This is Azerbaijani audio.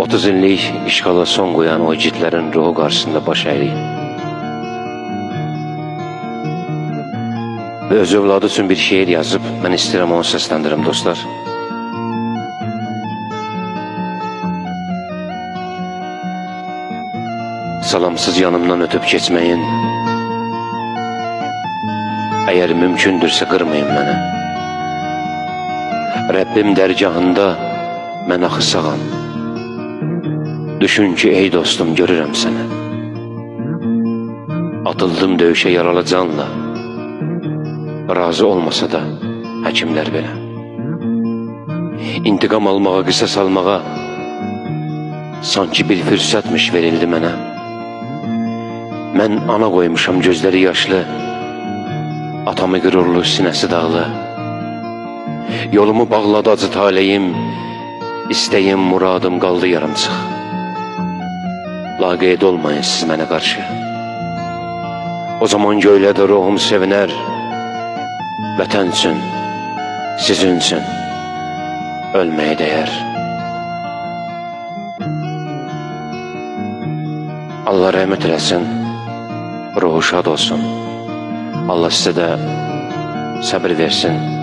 30 illik işğala son qoyan o igidlərin ruhu qarşısında baş əyirik. Və öz övladı üçün bir şeir yazıb, mən istəyirəm onu səsləndirim dostlar. Salamsız yanımdan ötüb keçməyin. Əgər mümkündürsə qırmayın məni. Rəbbim dərgahında mən axı sağam. Düşün ki, ey dostum, görürəm səni. Atıldım döyüşə yaralı canla. Razı olmasa da həkimlər belə. İntiqam almağa, qisas almağa sanki bir fürsətmiş verildi mənə. Mən ana qoymuşam gözləri yaşlı, atamı qürurlu, sinəsi dağlı. Yolumu bağladı acı taleyim, istəyim, muradım qaldı yarımçıq. Laqeyd olmayın siz mənə qarşı. O zaman göylədə ruhum sevinər, vətən üçün, sizin üçün ölməyə dəyər. Allah rəhmət eləsin, ruhu şad olsun. Allah sizə də səbir versin.